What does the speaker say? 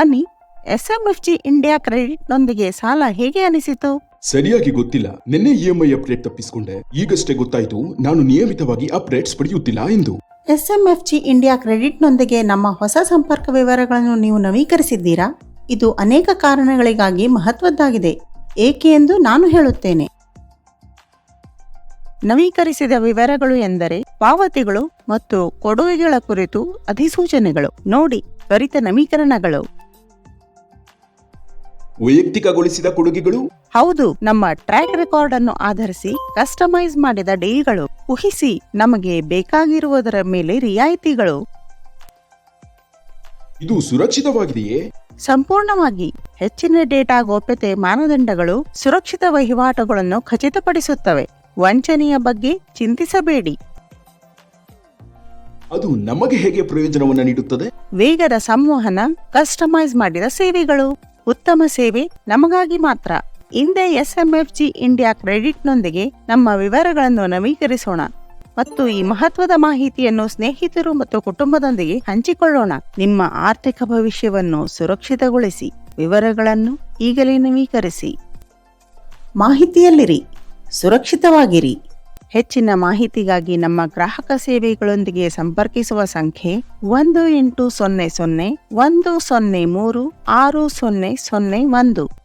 ಹನಿ ಎಸ್ಎಂಎಫ್ಜಿ India ಕ್ರೆಡಿಟ್ನೊಂದಿಗೆ ಸಾಲ ಹೇಗೆ ಅನಿಸಿತು? ಸರಿಯಾಗಿ ಗೊತ್ತಿಲ್ಲ. ನಿನ್ನೆ ಇಎಂಐ ಅಪ್ಡೇಟ್ ತಪ್ಪಿಸಿಕೊಂಡೆ. ಈಗಷ್ಟೇ ಗೊತ್ತಾಯಿತು ನಾನು ನಿಯಮಿತವಾಗಿ ಅಪ್ಡೇಟ್ಸ್ ಪಡೆಯುತ್ತಿಲ್ಲ ಎಂದು. ಎಸ್ಎಂಎಫ್ಜಿ ಇಂಡಿಯಾ ಕ್ರೆಡಿಟ್ನೊಂದಿಗೆ ನಮ್ಮ ಹೊಸ ಸಂಪರ್ಕ ವಿವರಗಳನ್ನು ನೀವು ನವೀಕರಿಸಿದ್ದೀರಾ? ಇದು ಅನೇಕ ಕಾರಣಗಳಿಗಾಗಿ ಮಹತ್ವದ್ದಾಗಿದೆ. ಏಕೆ ಎಂದು ನಾನು ಹೇಳುತ್ತೇನೆ. ನವೀಕರಿಸಿದ ವಿವರಗಳು ಎಂದರೆ ಪಾವತಿಗಳು ಮತ್ತು ಕೊಡುಗೆಗಳ ಕುರಿತು ಅಧಿಸೂಚನೆಗಳು. ನೋಡಿ ತ್ವರಿತ ನವೀಕರಣಗಳು. ವೈಯಕ್ತಿಕಗೊಳಿಸಿದ ಕೊಡುಗೆಗಳು? ಹೌದು ನಮ್ಮ ಟ್ರ್ಯಾಕ್ ರೆಕಾರ್ಡ್ ಅನ್ನು ಆಧರಿಸಿ ಕಸ್ಟಮೈಸ್ ಮಾಡಿದ ಡೀಲ್ಗಳು ಊಹಿಸಿ ನಮಗೆ ಬೇಕಾಗಿರುವುದರ ಮೇಲೆ ರಿಯಾಯಿತಿಗಳು. ಇದು ಸುರಕ್ಷಿತವಾಗಿದೆಯೇ? ಸಂಪೂರ್ಣವಾಗಿ ಹೆಚ್ಚಿನ ಡೇಟಾ ಗೋಪ್ಯತೆ ಮಾನದಂಡಗಳು ಸುರಕ್ಷಿತ ವಹಿವಾಟುಗಳನ್ನು ಖಚಿತಪಡಿಸುತ್ತವೆ. ವಂಚನೆಯ ಬಗ್ಗೆ ಚಿಂತಿಸಬೇಡಿ. ಅದು ನಮಗೆ ಹೇಗೆ ಪ್ರಯೋಜನವನ್ನು ನೀಡುತ್ತದೆ? ವೇಗದ ಸಂವಹನ ಕಸ್ಟಮೈಸ್ ಮಾಡಿದ ಸೇವೆಗಳು. ಉತ್ತಮ ಸೇವೆ ನಮಗಾಗಿ ಮಾತ್ರ. ಹಿಂದೆ ಎಸ್ಎಂಎಫ್ಜಿ ಇಂಡಿಯಾ ಕ್ರೆಡಿಟ್ನೊಂದಿಗೆ ನಮ್ಮ ವಿವರಗಳನ್ನು ನವೀಕರಿಸೋಣ ಮತ್ತು ಈ ಮಹತ್ವದ ಮಾಹಿತಿಯನ್ನು ಸ್ನೇಹಿತರು ಮತ್ತು ಕುಟುಂಬದೊಂದಿಗೆ ಹಂಚಿಕೊಳ್ಳೋಣ. ನಿಮ್ಮ ಆರ್ಥಿಕ ಭವಿಷ್ಯವನ್ನು ಸುರಕ್ಷಿತಗೊಳಿಸಿ. ವಿವರಗಳನ್ನು ಈಗಲೇ ನವೀಕರಿಸಿ. ಮಾಹಿತಿಯಲ್ಲಿರಿ. ಸುರಕ್ಷಿತವಾಗಿರಿ. ಹೆಚ್ಚಿನ ಮಾಹಿತಿಗಾಗಿ ನಮ್ಮ ಗ್ರಾಹಕ ಸೇವೆಗಳೊಂದಿಗೆ ಸಂಪರ್ಕಿಸುವ ಸಂಖ್ಯೆ ಒಂದು ಎಂಟು ಸೊನ್ನೆ ಸೊನ್ನೆ ಒಂದು ಸೊನ್ನೆ ಮೂರು ಆರು ಸೊನ್ನೆ ಸೊನ್ನೆ ಒಂದು.